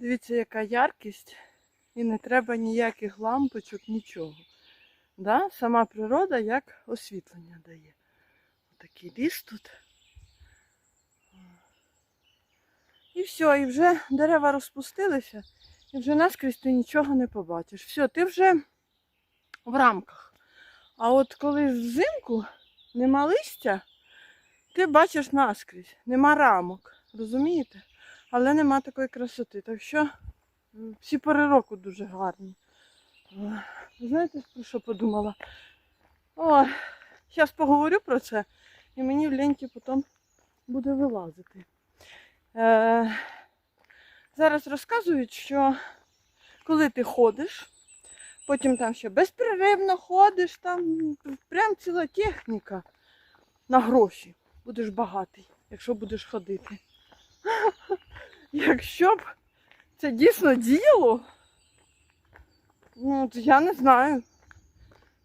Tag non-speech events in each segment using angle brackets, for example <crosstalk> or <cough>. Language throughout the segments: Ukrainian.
Дивіться, яка яркість, і не треба ніяких лампочок, нічого. Да? Сама природа як освітлення дає. Такий ліс тут. І все, і вже дерева розпустилися, і вже наскрізь ти нічого не побачиш. Все, ти вже в рамках. А от коли взимку нема листя, ти бачиш наскрізь, нема рамок. Розумієте? Але нема такої красоти. Так що всі пори року дуже гарні. Знаєте, про що подумала? Зараз поговорю про це, і мені в ленті потім буде вилазити. Е, зараз розказують, що коли ти ходиш, потім там ще безперервно ходиш, там прям ціла техніка на гроші. Будеш багатий, якщо будеш ходити. <laughs> Якщо б це дійсно діяло, ну, то я не знаю,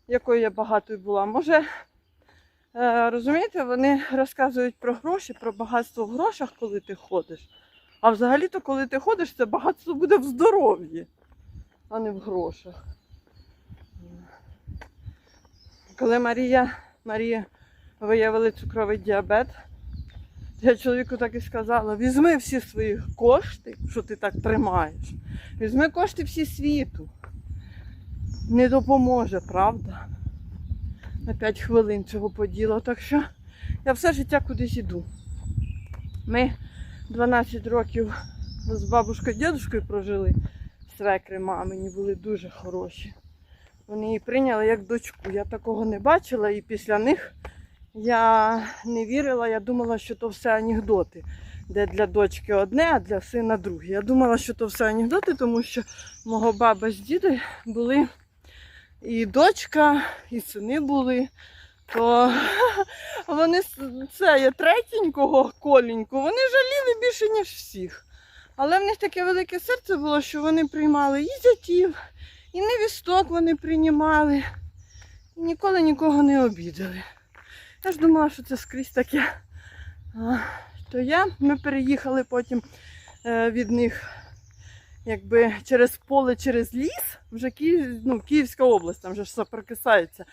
якою я багатою була. Може, е, розумієте, вони розказують про гроші, про багатство в грошах, коли ти ходиш. А взагалі-то, коли ти ходиш, це багатство буде в здоров'ї, а не в грошах. Коли Марія, Марія виявили цукровий діабет, я чоловіку так і сказала: візьми всі свої кошти, що ти так тримаєш. Візьми кошти всі світу. Не допоможе, правда? На 5 хвилин цього поділа. Так що я все життя кудись іду. Ми 12 років з бабушкою дідушкою прожили. Свекри мамині були дуже хороші. Вони її прийняли як дочку. Я такого не бачила і після них я не вірила, я думала, що то все анекдоти, де для дочки одне, а для сина друге. Я думала, що то все анекдоти, тому що мого баба з дідом були і дочка, і сини були. То <laughs> вони це є третенького коленьку, вони жаліли більше, ніж всіх. Але в них таке велике серце було, що вони приймали і зятів, і невісток вони приймали, і ніколи нікого не обідали. Я ж думала, що це скрізь таке. А, то ми переїхали потім е, від них якби через поле, через ліс, вже Київ, ну, Київська область, там вже ж соприкасається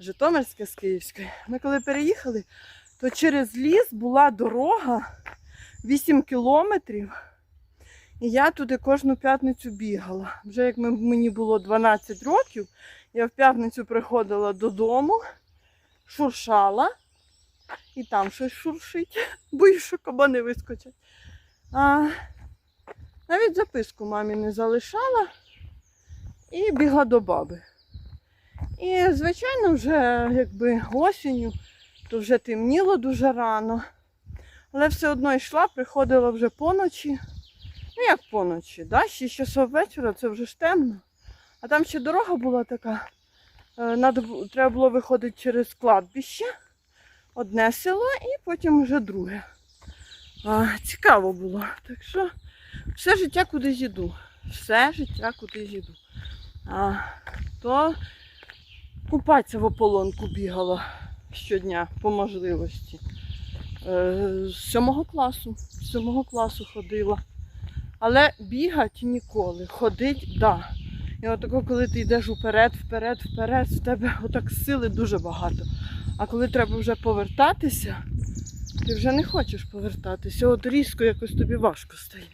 Житомирська з Київською. Ми коли переїхали, то через ліс була дорога 8 кілометрів. І я туди кожну п'ятницю бігала. Вже як мені було 12 років, я в п'ятницю приходила додому, шуршала, і там щось шуршить, <laughs> боюсь, що кабани вискочать. А, навіть записку мамі не залишала і бігла до баби. І, звичайно, вже якби осінню, то вже темніло дуже рано. Але все одно йшла, приходила вже поночі. Ну як поночі, да? 6 часов вечора, це вже ж темно. А там ще дорога була така. Е, Надо, треба було виходити через кладбище, одне село і потім вже друге. А, цікаво було. Так що все життя кудись іду. Все життя кудись іду. А, то купатися в ополонку бігала щодня по можливості. Е, з сьомого класу. З сьомого класу ходила. Але бігати ніколи. Ходить, да. І отако, коли ти йдеш вперед, вперед, вперед, в тебе отак сили дуже багато. А коли треба вже повертатися, ти вже не хочеш повертатися. От різко якось тобі важко стає.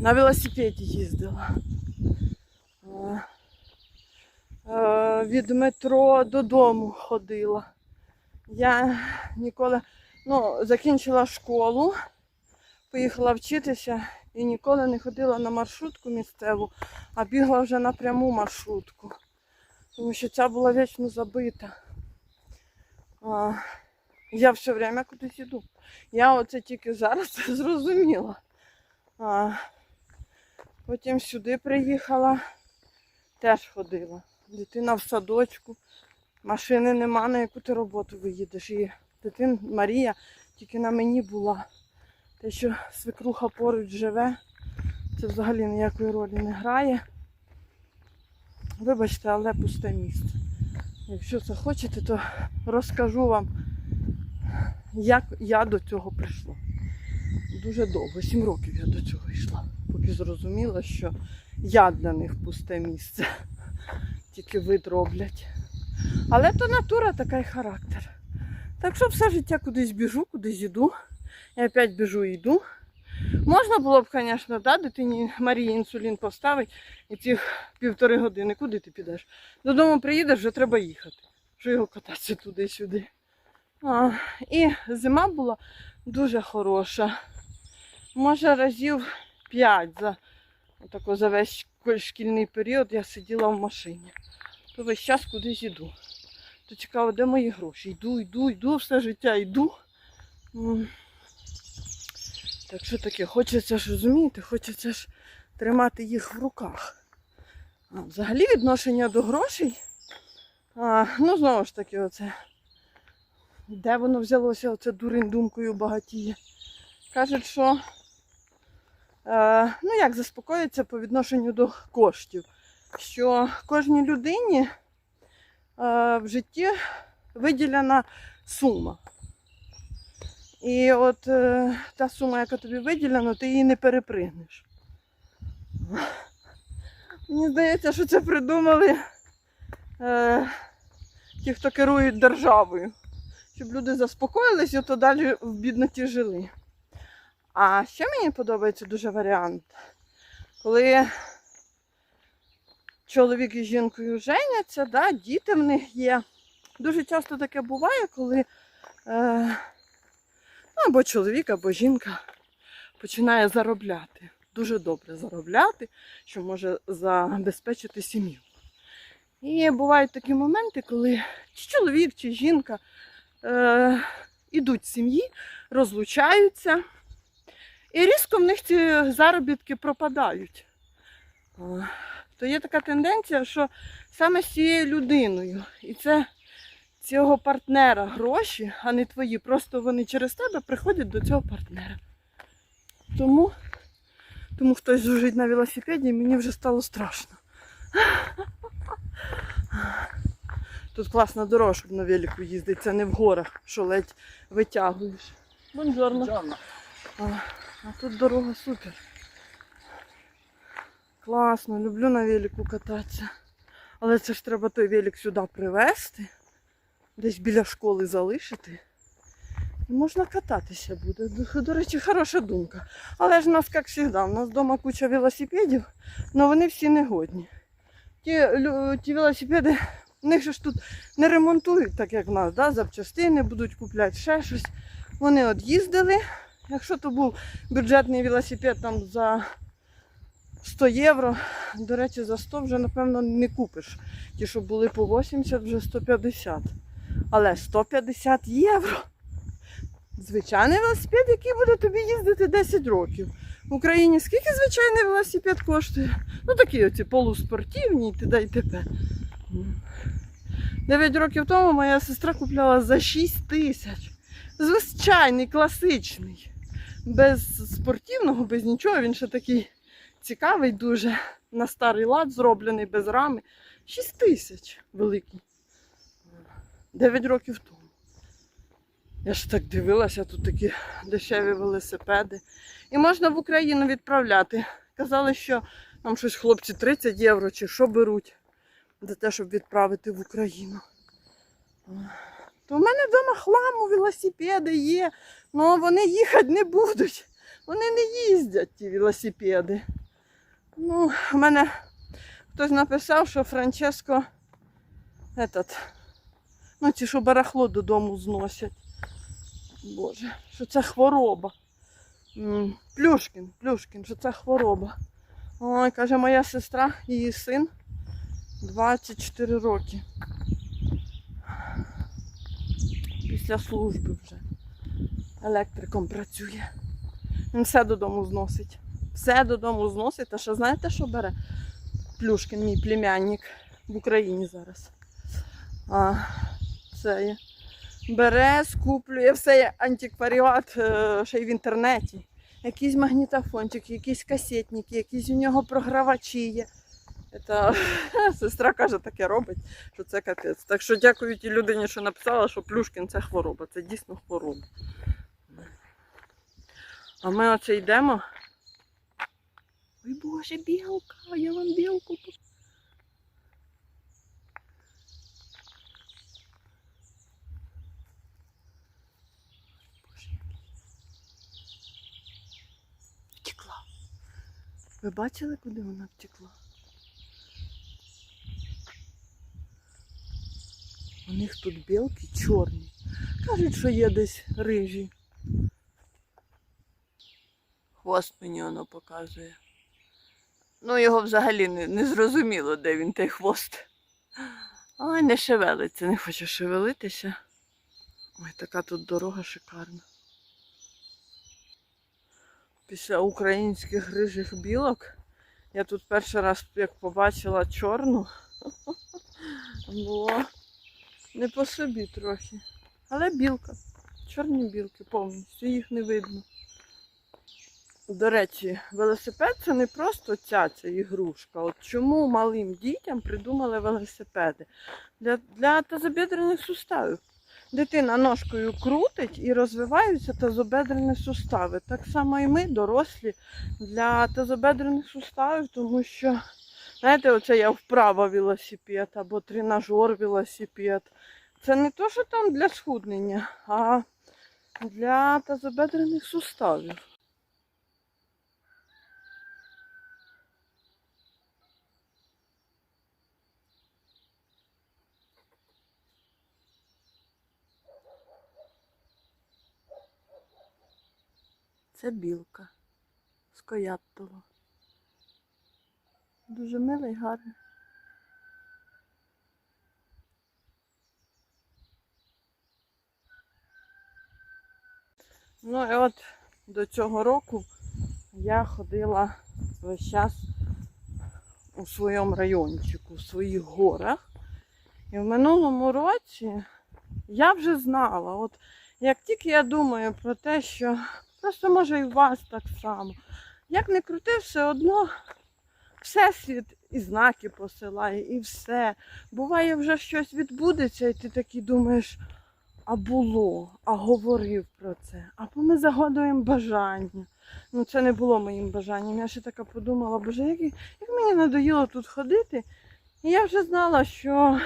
На велосипеді їздила. Е, е, Від метро додому ходила. Я ніколи ну, закінчила школу, поїхала вчитися і ніколи не ходила на маршрутку місцеву, а бігла вже на пряму маршрутку. Тому що ця була вічно забита. А, я все время кудись іду. Я оце тільки зараз <laughs> зрозуміла. А, потім сюди приїхала, теж ходила. Дитина в садочку, машини нема, на яку ти роботу виїдеш. І дитина Марія тільки на мені була. Те, що свекруха поруч живе, це взагалі ніякої ролі не грає. Вибачте, але пусте місце. Якщо захочете, то розкажу вам, як я до цього прийшла. дуже довго, сім років я до цього йшла, поки зрозуміла, що я для них пусте місце. Тільки вид роблять. Але то натура така й характер. Так що все життя кудись біжу, кудись йду. Я опять біжу і йду. Можна було б, звісно, да, дитині Марії інсулін поставити і ці півтори години. Куди ти підеш? Додому приїдеш, вже треба їхати. Що його кататися туди-сюди. І зима була дуже хороша. Може, разів п'ять за, за весь шкільний період я сиділа в машині. То весь час кудись йду. То цікаво, де мої гроші? Йду, йду, йду, все життя йду. Так що таке, хочеться ж розумієте, хочеться ж тримати їх в руках. А, взагалі відношення до грошей. А, ну, знову ж таки, оце. Де воно взялося, оце дурень думкою багатіє. Кажуть, що е, ну як заспокоїться по відношенню до коштів, що кожній людині е, в житті виділена сума. І от е, та сума, яка тобі виділена, ти її не перепригнеш. Мені здається, що це придумали е, ті, хто керують державою. Щоб люди заспокоїлись і то далі в бідноті жили. А ще мені подобається дуже варіант, коли чоловік із жінкою женяться, да, діти в них є. Дуже часто таке буває, коли е, або чоловік, або жінка починає заробляти. Дуже добре заробляти, що може забезпечити сім'ю. І бувають такі моменти, коли чи чоловік, чи жінка е, ідуть з сім'ї, розлучаються, і різко в них ці заробітки пропадають. То є така тенденція, що саме з цією людиною, і це цього партнера гроші, а не твої, просто вони через тебе приходять до цього партнера. Тому, тому хтось жужить на велосипеді, і мені вже стало страшно. Тут класна дорога, щоб на велику їздити, це не в горах, що ледь витягуєш. Бонжорно. А, а тут дорога супер. Класно, люблю на велику кататися. Але це ж треба той велик сюди привезти, десь біля школи залишити. І можна кататися буде. До, речі, хороша думка. Але ж у нас, як завжди, у нас вдома куча велосипедів, але вони всі негодні. Ті, ті велосипеди, в них ж тут не ремонтують, так як в нас, да? запчастини будуть купляти ще щось. Вони от їздили. Якщо то був бюджетний велосипед там за 100 євро, до речі, за 100 вже, напевно, не купиш. Ті, що були по 80, вже 150. Але 150 євро. Звичайний велосипед, який буде тобі їздити 10 років. В Україні скільки звичайний велосипед коштує? Ну такі оці полуспортивні, і т.д. т.п. 9 років тому моя сестра купляла за 6 тисяч. Звичайний, класичний. Без спортивного, без нічого. Він ще такий цікавий дуже. На старий лад зроблений, без рами. 6 тисяч великий. 9 років тому. Я ж так дивилася, тут такі дешеві велосипеди. І можна в Україну відправляти. Казали, що там щось хлопці 30 євро чи що беруть за те, щоб відправити в Україну. То в мене вдома хламу велосипеди є, але вони їхати не будуть. Вони не їздять, ті велосипеди. Ну, в мене хтось написав, що Франческо этот, ну, ті, що барахло додому зносять. Боже, що це хвороба. Плюшкін, Плюшкін, що це хвороба. Ой, каже, моя сестра, її син 24 роки. Після служби вже. Електриком працює. Він все додому зносить. Все додому зносить. А ще знаєте, що бере? Плюшкін, мій племянник в Україні зараз. А, це є. Бере, скуплює все антикваріат е, ще й в інтернеті. Якісь магнітофончики, якісь касетники, якісь у нього програвачі є. Це, <laughs> сестра каже, таке робить, що це капець. Так що дякую тій людині, що написала, що Плюшкін це хвороба. Це дійсно хвороба. А ми оце йдемо. Ой Боже, білка, я вам білку. пос- Боже, який. Втекла. Ви бачили, куди вона втекла? У них тут білки чорні. Кажуть, що є десь рижі. Хвост мені воно показує. Ну, його взагалі не, не зрозуміло, де він той хвост. Ой, не шевелиться, не хоче шевелитися. Ой, така тут дорога шикарна. Після українських рижих білок я тут перший раз як побачила чорну. <laughs> Було не по собі трохи. Але білка. Чорні білки повністю, їх не видно. До речі, велосипед це не просто ця ігрушка. От чому малим дітям придумали велосипеди? Для, для тазобідрених суставів. Дитина ножкою крутить і розвиваються тазобедрені сустави. Так само і ми, дорослі, для тазобедрених суставів, тому що, знаєте, оце я вправа велосипед або тренажер велосипед. Це не то, що там для схуднення, а для тазобедрених суставів. Це білка з Кояттово. Дуже милий, гарний. Ну і от до цього року я ходила весь час у своєму райончику, у своїх горах. І в минулому році я вже знала, от як тільки я думаю про те, що просто може і у вас так само, як не крути, все одно всесвіт і знаки посилає, і все. Буває, вже щось відбудеться, і ти такий думаєш, а було, а говорив про це. Або ми загадуємо бажання. Ну, це не було моїм бажанням. Я ще така подумала, боже, як, як мені надоїло тут ходити. І я вже знала, що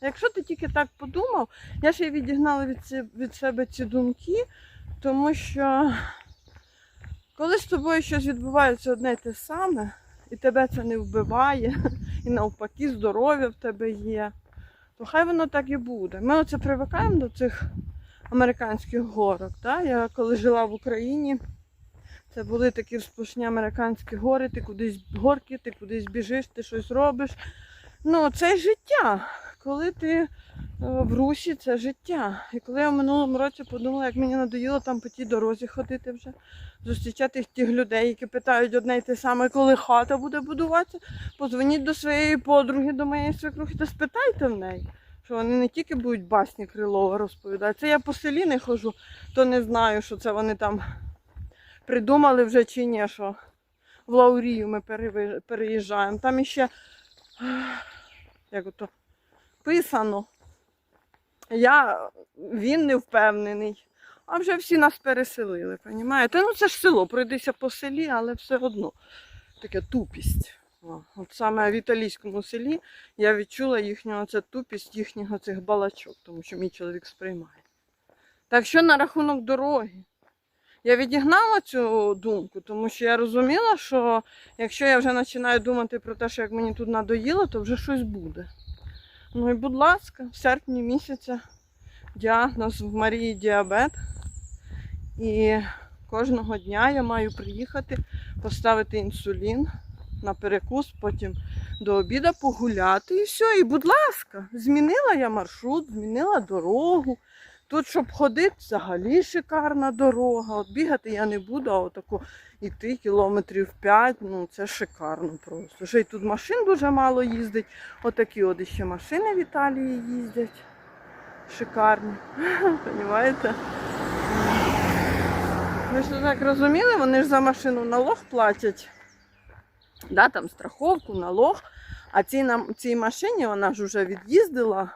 якщо ти тільки так подумав, я ще й відігнала від, від себе ці думки, тому що коли з тобою щось відбувається одне й те саме, і тебе це не вбиває, і навпаки здоров'я в тебе є, то хай воно так і буде. Ми оце привикаємо до цих американських горок. Да? Я коли жила в Україні, це були такі сплошні американські гори, ти кудись горки, ти кудись біжиш, ти щось робиш. Ну, це життя. Коли ти е, в русі, це життя. І коли я в минулому році подумала, як мені надоїло там по тій дорозі ходити вже, зустрічати тих людей, які питають одне й те саме, коли хата буде будуватися, позвоніть до своєї подруги, до моєї свекрухи, та спитайте в неї. Що вони не тільки будуть басні Крилова розповідати. Це я по селі не хожу, то не знаю, що це вони там придумали вже чи ні, що в Лаурію ми переїжджаємо. Там іще як ото писано. Я, він не впевнений. А вже всі нас переселили, розумієте? Ну це ж село, пройдися по селі, але все одно таке тупість. От саме в італійському селі я відчула їхню оце тупість їхніх цих балачок, тому що мій чоловік сприймає. Так що на рахунок дороги? Я відігнала цю думку, тому що я розуміла, що якщо я вже починаю думати про те, що як мені тут надоїло, то вже щось буде. Ну і будь ласка, в серпні місяця діагноз в Марії діабет. І кожного дня я маю приїхати, поставити інсулін на перекус, потім до обіду погуляти і все. І будь ласка, змінила я маршрут, змінила дорогу. Тут, щоб ходити, взагалі шикарна дорога. От бігати я не буду, а отако йти кілометрів 5, ну це шикарно просто. Ще й тут машин дуже мало їздить. Отакі от ще машини в Італії їздять. Шикарні. <laughs> Понімаєте? Ви ж так розуміли, вони ж за машину налог платять. Да, там страховку, налог. А цій, цій машині вона ж вже від'їздила.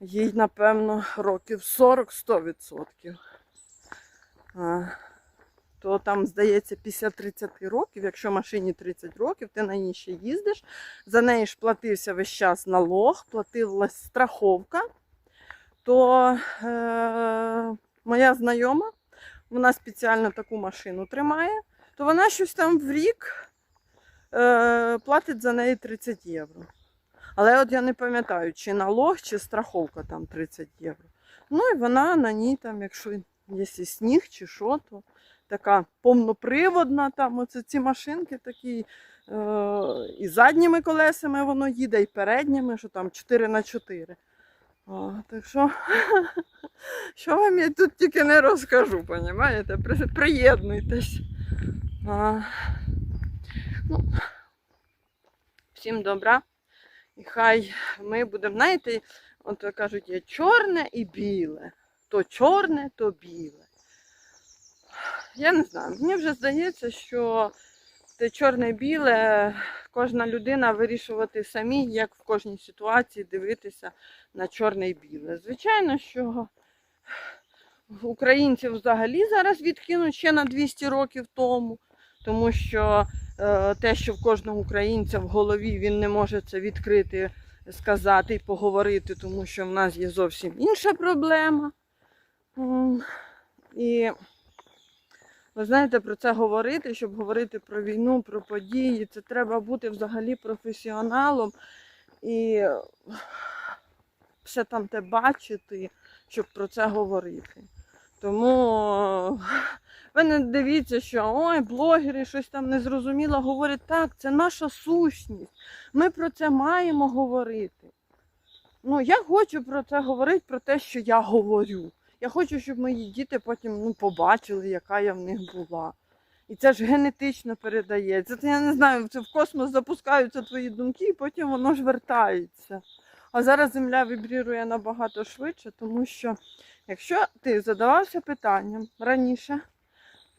Їй, напевно, років 40-100%. То там, здається, після 30 років, якщо машині 30 років, ти на ній ще їздиш, за неї ж платився весь час налог, платилась страховка, то е- моя знайома, вона спеціально таку машину тримає, то вона щось там в рік е- платить за неї 30 євро. Але от я не пам'ятаю, чи налог, чи страховка там 30 євро. Ну і вона на ній, там, якщо є сніг чи що, то така повноприводна, там оце ці машинки такі. Е, і задніми колесами воно їде, і передніми, що там 4 на 4. О, так що, <laughs> що вам я тут тільки не розкажу, понімаєте? Приєднуйтесь. А, ну, всім добра. І хай ми будемо, знаєте, от кажуть, є чорне і біле. То чорне, то біле. Я не знаю, мені вже здається, що те чорне і біле кожна людина вирішувати самі, як в кожній ситуації дивитися на чорне і біле. Звичайно, що українців взагалі зараз відкинуть ще на 200 років тому, тому що е, те, що в кожного українця в голові він не може це відкрити, сказати і поговорити, тому що в нас є зовсім інша проблема. І ви знаєте, про це говорити, щоб говорити про війну, про події, це треба бути взагалі професіоналом і все там те бачити, щоб про це говорити. Тому ви не дивіться, що ой, блогери щось там незрозуміло говорять. Так, це наша сущність. Ми про це маємо говорити. Ну, я хочу про це говорити, про те, що я говорю. Я хочу, щоб мої діти потім ну, побачили, яка я в них була. І це ж генетично передається. Це я не знаю, це в космос запускаються твої думки, і потім воно ж вертається. А зараз земля вібрірує набагато швидше, тому що якщо ти задавався питанням раніше,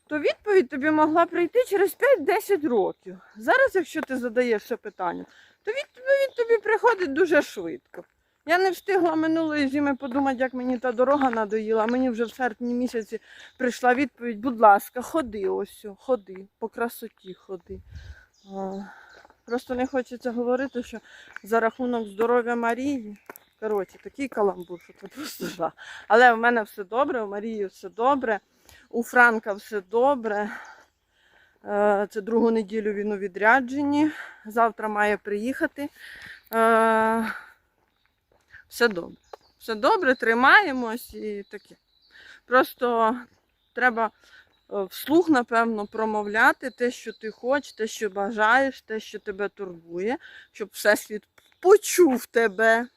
то відповідь тобі могла прийти через 5-10 років. Зараз, якщо ти задаєш це питання, то відповідь тобі приходить дуже швидко. Я не встигла минулої зими подумати, як мені та дорога надоїла. Мені вже в серпні місяці прийшла відповідь, будь ласка, ходи ось, ходи, по красоті ходи. Просто не хочеться говорити, що за рахунок здоров'я Марії. Коротше, такий каламбур, що це просто жах. Але в мене все добре, у Марії все добре, у Франка все добре. Е, Це другу неділю він у відрядженні. Завтра має приїхати. Е, Все добре. Все добре, тримаємось і таке. Просто треба е, вслух, напевно, промовляти те, що ти хочеш, те, що бажаєш, те, що тебе турбує, щоб Всесвіт почув тебе.